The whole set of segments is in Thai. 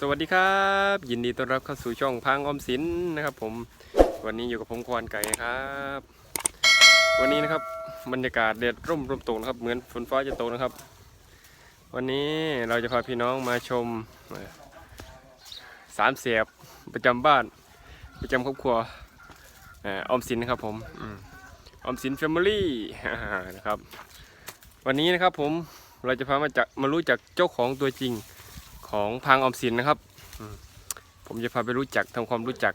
สวัสดีครับ ยินดีต้อนรับเข้าสู่ช่องพังออมสินนะครับ ผมวันนี้อยู่กับผมควานไก่นะครับ วันนี้นะครับบรรยากาศแดดร่มร่มตกนะครับ เหมือนฝนฟ้าจะตกนะครับ วันนี้เราจะพาพี่น้องมาชมสามเสียบประจำบ้าน ประจำครอบครัวออมสินนะครับผมอืมออมสินแฟมิลี่นะครับ วันนี้นะครับผมเราจะพามาจากมารู้จักเจ้าของตัวจริง ของพังออมสินนะครับ ผมจะพาไปรู้จักทำความรู้จัก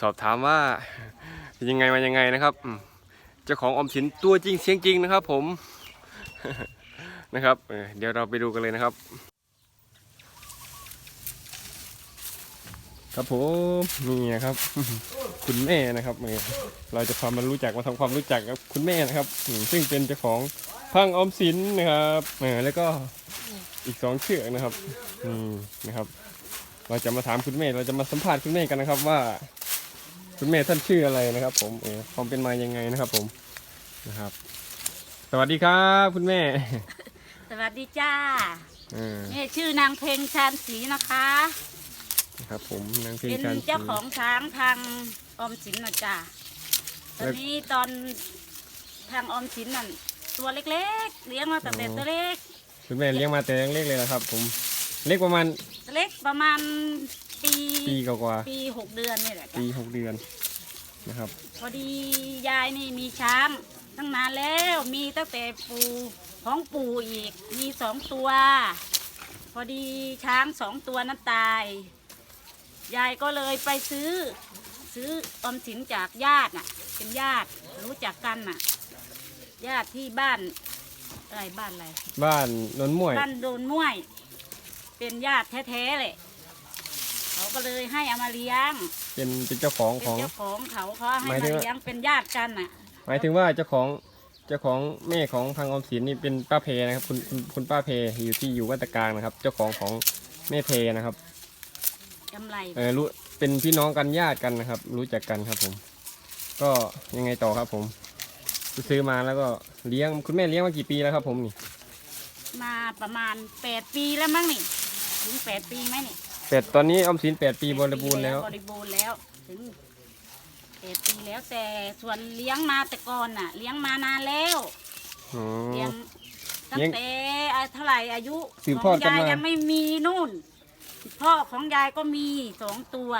สอบถามว่ายังไงมายังไงนะครับเจ้าของออมสินตัวจริงเสียงจริงนะครับ ผมนะครับเดี๋ยวเราไปดูกันเลยนะครับ ครับผมนี่นะครับ คุณแม่นะครับเอ่อเราจะพามารู้จักมาทำความรู้จักกับคุณแม่นะครับ ซึ่งเป็นเจ้าของพังออมสินนะครับแล้วก็ อีกสองเชือกนะครับนี่นะครับ เราจะมาถามคุณแม่ เราจะมาสัมภาษณ์คุณแม่กันนะครับ ว่า คุณแม่ท่านชื่ออะไรนะครับ ผมเออความเป็นมายังไงนะครับ ผมนะครับ สวัสดีครับ คุณแม่สวัสดีจ้าเออนี่ชื่อนางเพลงชานศรีนะคะ นะครับ ผมนางเพลงเป็นชาญศรี เจ้าของช้างทางออมสินนะจ้าตอนนี้ตอนทางออมสินนั่นตัวเล็กๆ เลี้ยงมาตั้งแต่ตัวเล็ก คุณแม่เลี้ยงมาแต่ยังเล็กเลยนะครับ ผมเล็กประมาณตัวเล็กประมาณปีปีกว่าปีหกเดือนนี่แหละๆจ้ะปีหกเดือนนะครับ พอดียายนี่มีช้างตั้งนานแล้วมีตั้งแต่ปู่ของปู่อีกมีสองตัว พอดีช้างสองตัวนั้นตาย ยายก็เลยไปซื้อ ซื้อออมสินจากญาติน่ะ เป็นญาติรู้จักกันน่ะ ญาติที่บ้าน อะไรบ้านอะไร บ้านนนม่วย บ้านโดนม่วย เป็นญาติแท้ๆเลยเขาก็เลยให้เอามาเลี้ยง เป็นเป็นเจ้าของเป็ขนอง เจ้าของเขาเขาให้หมายมาถึงว่า เลี้ยงเป็นญาติกันน่ะ หมายถึงว่าเจ้าของเจ้าของแม่ของพังออมสินนี่เป็นป้าเพนะครับคุณคุณคุณป้าเพอยู่ที่อยู่วัดตะกลางนะครับ เจ้าของของแม่เพนะครับ กำไร เออรู้เป็นพี่น้องกันญาติกันนะครับ รู้จักกันครับผม ก็ยังไงต่อครับผม ซื้อมาแล้วก็เลี้ยงคุณแม่เลี้ยงมากี่ปีแล้วครับผมนี่มาประมาณแปดปีแล้วมั้งนี่ถึงแปดปีไหมนี่เป็ดตอนนี้ออมสินแปดปีบริบูรณ์แล้วบริบูรณ์แล้วถึงแปดปีแล้วแต่ส่วนเลี้ยงมาแต่ก่อนน่ะ เลี้ยงมานานแล้วอ๋อ เลี้ยงตั้เลี้ยงงแต่อายุเท่าไหร่อายุสืบขทออดงกันยายมายั ยังไม่มีนู่น พ่อของยายก็มีสองตัว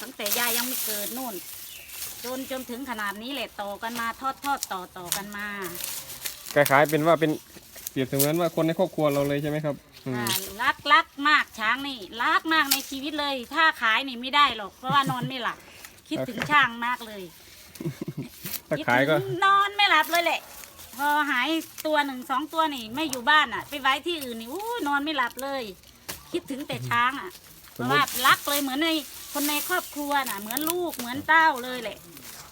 ตั้งแต่ยายยังไม่เกิดนู่น จนจนถึงขนาดนี้แหละต่อกันมาทอดทอดต่อต่อกันมาคล้ายๆเป็นว่าเป็นเปรียบเสมือนว่าคนในครอบครัวเราเลยใช่ไหมครับอืมอ่ารักรักมากช้างนี่รักมากในชีวิตเลย ถ้าขายนี่ไม่ได้หรอกเพราะว่านอนไม่หลับคิดถึงช้างมากเลยถ้าขายก็คิดถึงนอนไม่หลับเลยแหละ พอหายตัวหนึ่งสองตัวนี่ไม่อยู่บ้านอะ ไปไว้ที่อื่นนี่อู้นอนไม่หลับเลย คิดถึงแต่ช้างอะเพ สมราะมุว่าติรักเลยเหมือนในคนในครอบครัวน่ะ เหมือนลูกเหมือนเต้าเลยแหละ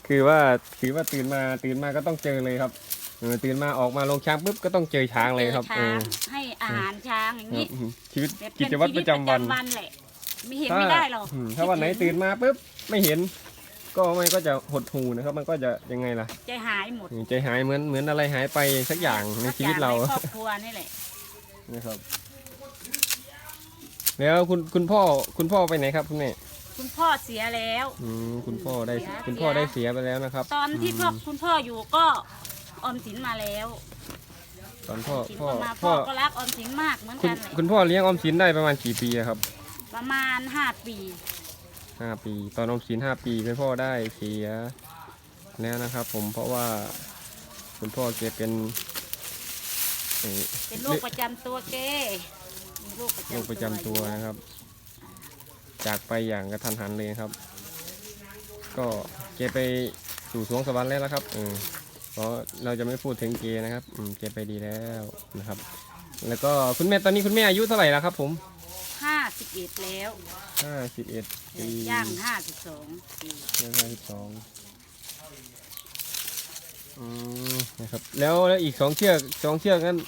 คือว่าคือว่าตื่นมาตื่นมาก็ต้องเจอเลยครับเออตื่นมาออกมาลงช้างปุ๊บก็ต้องเจอช้างเลยครับจอเอช้าองให้อาหารช้างอย่างครับนี้อืมชีวิตแบบกิเป็นจวัตรชีประจำวันแหละไม่เห็นไม่ได้หรอกอืมถ้าวันไหนตื่นมาปุ๊บไม่เห็น ก็มันก็จะหดหูนะครับ มันก็จะยังไงล่ะใจหายหมดใจหายเหมือนเหมือนอะไรหายไปสักอย่างในชีวิตเราสักอย่งในครอบครัวนี่แหละนะครับ แล้วคุณคุณพ่อคุณพ่อไปไหนครับคุณแม่คุณพ่อเสียแล้ว อืมคุณพ่อได้เสีย คุณพ่อได้เสียไปแล้วนะครับตอนที่พ่อคุณพ่ออยู่ก็ออมสินมาแล้วตอนพ่อสินพ่อก็มาพ่พ่ออก็รักออมสินมากเหมือนคุณกันเลยคุณพ่อเลี้ยงออมสินได้ประมาณกี่ปีอะครับประมาณห้าปีห้าปี ตอนออมสินห้าปีคุณพ่อได้เสียแล้วนะครับ ผมเพราะว่า คุณพ่อแกเป็นเอ่อเป็นโรคประจำตัวแกมี โรคประจำโรคประจำตัวนะครับ จากไปอย่างกระทันหันเลยครับ ก็เกไปสู่สวงสวรรค์แล้วนะครับเออเพราะเราจะไม่พูดถึงเกนะครับอืมเกไปดีแล้วนะครับ แล้วก็คุณแม่ตอนนี้คุณแม่อายุเท่าไหร่แล้วครับ ผมห้าสิบเอ็ดแล้วห้าสิบเอ็ดปีย่างห้าสิบสองปีแล้วห้าสิบสองอืมนะครับแล้วแล้วอีกสองเชือกสองเชือกนั้น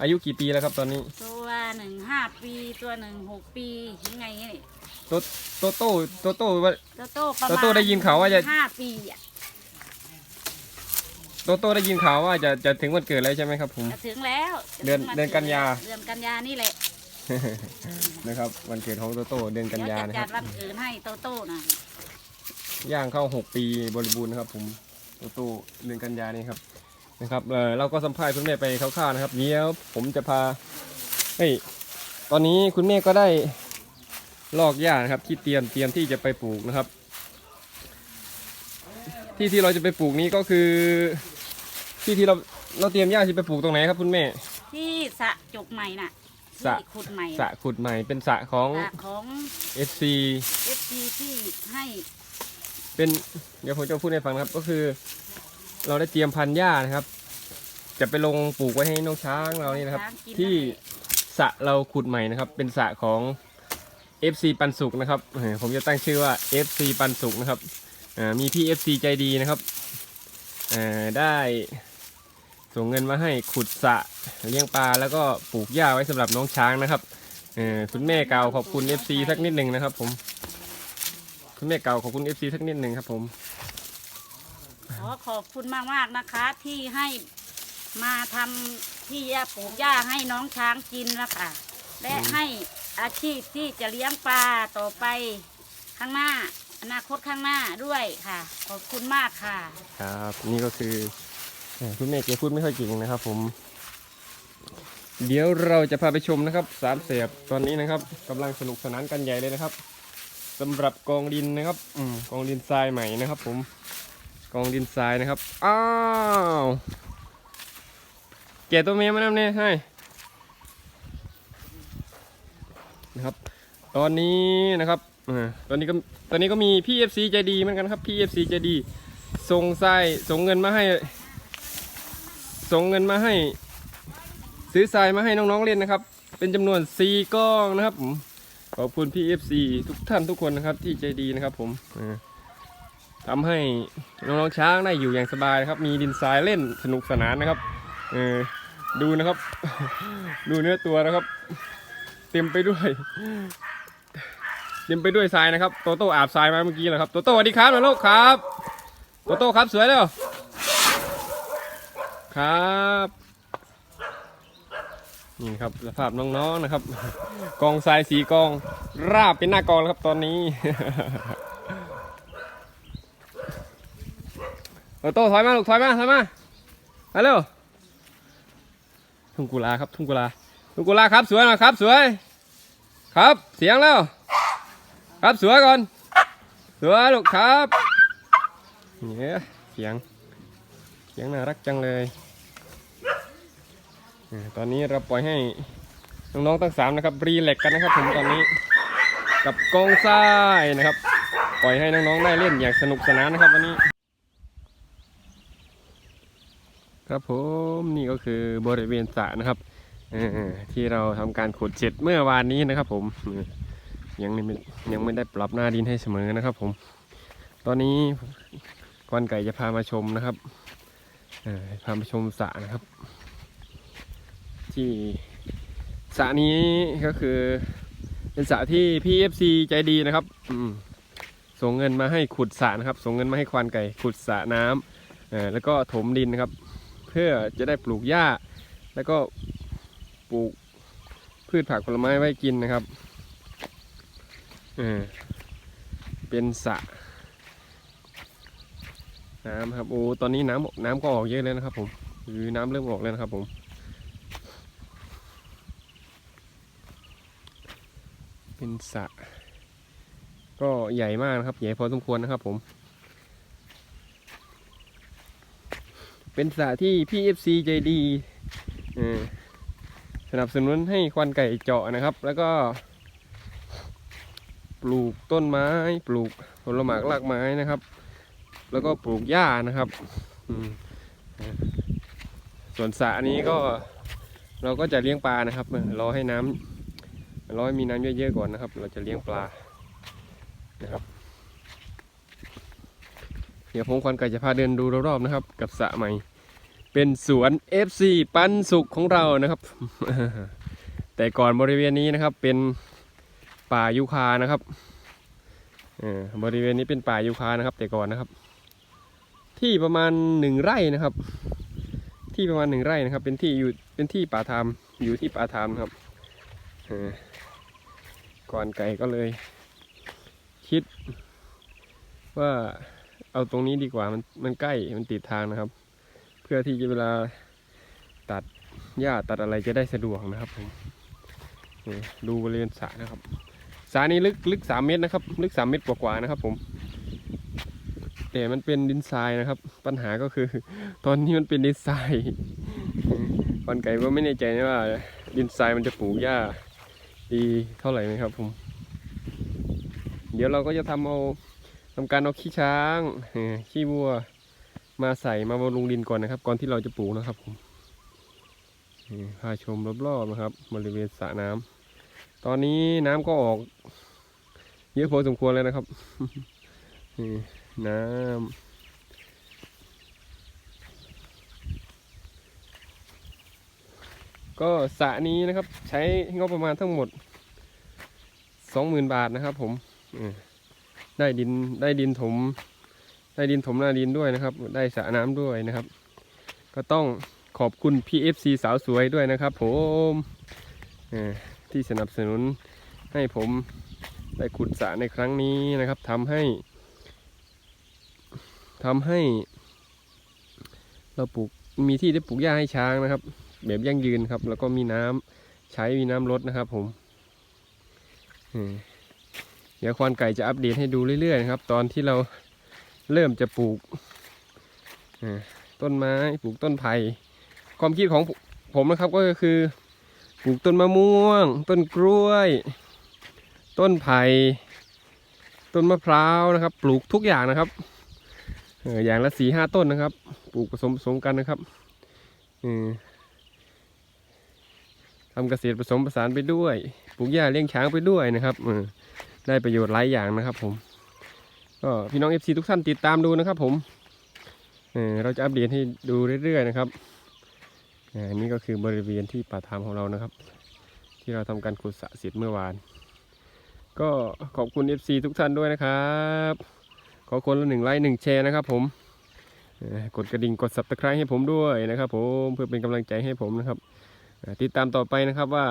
อายุกี่ปีแล้วครับตอนนี้ตัว หนึ่งห้าปีตัวหนึ่งหกปียังไงนี่โตโตโต้โตโต้ว่าตัวโตประโตมาณโต้ได้ยินข่าวว่าจะ ห้าปีอะโตโต้ได้ยินข่าวว่าจะจะถึงวันเกิดแล้วใช่ไหมครับผม จะถึงแล้วจะเดือนถึงวัเดือนกันยา เดือนกันยานี่แหละนะครับวันเกิดของโตโต้เดือนกันเดี๋ยวยาจะนะคจัรัดบวันอื่นให้โตโต้นะย่างเข้า 6 ปีบริบูรณ์นะครับผมโตโต้เดือนกันยานี่ครับนะครับเออเราก็สัมภาษณ์คุณแม่ไปคร่าวๆนะครับเดี๋ยวผมจะพา เฮ้ยตอนนี้คุณแม่ก็ได้ลอกหญ้านะครับ ที่เตรียมเตรียมที่จะไปปลูกนะครับ ที่ที่เราจะไปปลูกนี้ก็คือ ที่ที่เราเราเตรียมหญ้าที่ไปปลูกตรงไหนครับคุณแม่ ที่สระจุกใหม่น่ะสระ ที่ขุดใหม่สระขุดใหม่เป็นสระของ สระของ FC เอฟซีที่ให้เป็นเดี๋ยวผมจะพูดให้ฟังนะครับ ก็คือ เราได้เตรียมพันธุ์หญ้านะครับ จะไปลงปลูกไว้ให้น้องช้างเรานี่นะครับ ช้างกินที่นั่นแหละ สระเราขุดใหม่นะครับ เป็นสระของ FC ปันสุกนะครับ ผมจะตั้งชื่อว่า FC ปันสุกนะครับมีพี่ FC ใจดีนะครับได้ส่งเงินมาให้ขุดสระเลี้ยงปลาแล้วก็ปลูกหญ้าไว้สำหรับน้องช้างนะครับคุณแม่เก่าขอบคุณ FC สักนิดหนึ่งนะครับ ผม คุณแม่เก่าขอบคุณ FC สักนิดหนึ่งครับ ผมขอขอบคุณมากมากนะคะที่ให้มาทำ ที่ยาปลูกหญ้าให้น้องช้างกินแล้วค่ะ และให้อาชีพที่จะเลี้ยงปลาต่อไปข้างหน้า อนาคตข้างหน้าด้วยค่ะ ขอบคุณมากค่ะ ครับนี่ก็คือเอ่อคุณแม่เกพูดไม่ค่อยเก่งนะครับ ผม เดี๋ยวเราจะพาไปชมนะครับสามเสียบตอนนี้นะครับกำลังสนุกสนานกันใหญ่เลยนะครับสำหรับกองดินนะครับอืมกองดินทรายใหม่นะครับ ผมกองดินทรายนะครับอ้าว แกะตัวเมียมาแล้วเนี่ยให้นะครับ ตอนนี้นะครับอ่าตอนนี้ก็ตอนนี้ก็มีพี่เอฟซีใจดีเหมือนกันครับพี่เอฟซีใจดี ส่งทรายส่งเงินมาให้ ส่งเงินมาให้ ซื้อทรายมาให้น้องๆเล่นนะครับ เป็นจำนวน4ก้องนะครับผมขอบคุณพี่ FC ทุกท่านทุกคนนะครับที่ใจดีนะครับ ผมเออทำให้น้องๆช้างได้อยู่อย่างสบายนะครับ มีดินทรายเล่นสนุกสนานนะครับ เออดูนะครับ ดูเนื้อตัวนะครับ เต็มไปด้วย เต็มไปด้วยทรายนะครับโตโต้อาบทรายมาเมื่อกี้แหละครับโตโต้สวัสดีครับนะลูกครับโตโต้ครับสวยแล้วครับนี่ครับสภาพน้องๆนะครับ กองทรายสีกอง ราบเป็นหน้ากองแล้วครับตอนนี้โตโต้ถอยมาลูกถอยมาถอยมามาเร็ว ทุ่งกุลาครับทุ่งกุลาทุ่งกุลาครับสวยหนะครับสวย ครับเสียงแล้ว ครับสวยก่อนสวยลูกครับเนี่ยเสียงเสียงน่ารักจังเลยตอนนี้เราปล่อยให้น้องๆทั้งสามนะครับรีแลกกันนะครับผมตอนนี้ กับกองทรายนะครับ ปล่อยให้น้องๆได้เล่นอย่างสนุกสนานนะครับวันนี้ ครับผมนี่ก็คือบริเวณสระนะครับที่เราทำการขุดเสร็จเมื่อวานนี้นะครับ ผมยังไม่ยังไม่ได้ปรับหน้าดินให้เสมอนะครับ ผม ตอนนี้กวนไก่จะพามาชมนะครับพามาชมสระนะครับ ที่สระนี้ก็คือเป็นสระที่พี่เอฟซีใจดีนะครับส่งเงินมาให้ขุดสระนะครับ ส่งเงินมาให้ควานไก่ขุดสระน้ำแล้วก็ถมดินนะครับ พื่อจะได้ปลูกหญ้า แล้วก็ปลูกพืชผักผลไม้ไว้กินนะครับเออเป็นสระน้ำครับโอ้ตอนนี้น้ำน้ำก็ออกเยอะเลยนะครับผมคือน้ำเริ่มออกแล้วนะครับผมเป็นสระก็ใหญ่มากนะครับ ใหญ่พอสมควรนะครับผม เป็นสระที่พี่เอฟซีใจดีสนับสนุนให้ควันไก่เจาะนะครับ แล้วก็ ปลูกต้นไม้ ปลูกผลไม้รากไม้นะครับ แล้วก็ปลูกหญ้านะครับส่วนสระนี้ก็เราก็จะเลี้ยงปลานะครับรอให้น้ำรอให้มีน้ำเยอะๆก่อนนะครับ เราจะเลี้ยงปลานะครับ เดี๋ยวผมควันไก่จะพาเดินดูรอบๆนะครับ กับสระใหม่ เป็นสวน FC ปันสุขของเรานะครับ แต่ก่อนบริเวณนี้นะครับเป็นป่ายูคานะครับบริเวณนี้เป็นป่ายูคานะครับ แต่ก่อนนะครับ ที่ประมาณหนึ่งไร่นะครับ ที่ประมาณหนึ่งไร่นะครับ เป็นที่อยู่เป็นที่ป่าทามอยู่ที่ป่าทามนะครับก่อนไก่ก็เลย คิดว่า เอาตรงนี้ดีกว่ามันมันใกล้มันติดทางนะครับ เพื่อที่จะเวลาตัดหญ้าตัดอะไรจะได้สะดวกนะครับผมดูบริเวณสระนะครับสระนี้ลึกลึกสามเมตรนะครับ ลึกสามเมตรกว่าๆนะครับ ผม แต่มันเป็นดินทรายนะครับ ปัญหาก็คือ ตอนนี้มันเป็นดินทรายก่อนไก่ก็ไม่แน่ใจนะว่า ดินทรายมันจะปลูกหญ้าดีเท่าไหร่ไหมครับ ผม เดี๋ยวเราก็จะทำเอา ทำการเอาขี้ช้าง ขี้วัว มาใส่มาบำรุงดินก่อนนะครับ ก่อนที่เราจะปลูกนะครับผมพาชมรอบๆนะครับ บริเวณสระน้ำตอนนี้น้ำก็ออก เยอะพอสมควรเลยนะครับนี่น้ำก็สระนี้นะครับ ใช้งบประมาณทั้งหมดสองหมื่นบาทนะครับผมอ ได้ดินได้ดินถม ได้ดินถมหน้าดินด้วยนะครับ ได้สระน้ำด้วยนะครับ ก็ต้องขอบคุณ PFC สาวสวยด้วยนะครับ ผมที่สนับสนุนให้ผมได้ขุดสระในครั้งนี้นะครับทำให้ทำให้ เราปลูกมีที่ได้ปลูกหญ้าให้ช้างนะครับ แบบยั่งยืนครับ แล้วก็มีน้ำใช้มีน้ำลดนะครับ ผมอ่อ เดี๋ยวควานไก่จะอัปเดตให้ดูเรื่อยๆนะครับ ตอนที่เราเริ่มจะปลูกต้นไม้ปลูกต้นไผ่ความคิดของผมนะครับก็คือปลูกต้นมะม่วง ต้นกล้วย ต้นไผ่ต้นมะพร้าวนะครับ ปลูกทุกอย่างนะครับอย่างละสี่ห้าต้นนะครับ ปลูกผสมผสมกันนะครับทำเกษตรผสมผสานไปด้วย ปลูกหญ้าเลี้ยงช้างไปด้วยนะครับ ได้ประโยชน์หลายอย่างนะครับผมก็พี่น้อง FC ทุกท่านติดตามดูนะครับผมเราจะอัปเดตให้ดูเรื่อยๆนะครับอันนี้ก็คือบริเวณที่ป่าทามของเรานะครับ ที่เราทำการขุดสะเสร็จเมื่อวาน ก็ขอบคุณ FC ทุกท่านด้วยนะครับ ขอคนละหนึ่งไลค์หนึ่งแชร์นะครับผมกดกระดิ่งกด subscribe ให้ผมด้วยนะครับผมเพื่อเป็นกำลังใจให้ผมนะครับ ติดตามต่อไปนะครับว่า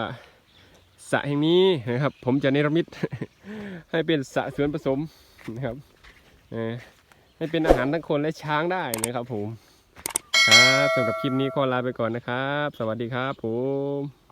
สระแห่งนี้นะครับ ผมจะเนรมิตให้เป็นสระสวนผสมนะครับให้เป็นอาหารทั้งคนและช้างได้นะครับผมครับสำหรับคลิปนี้ขอลาไปก่อนนะครับ สวัสดีครับผม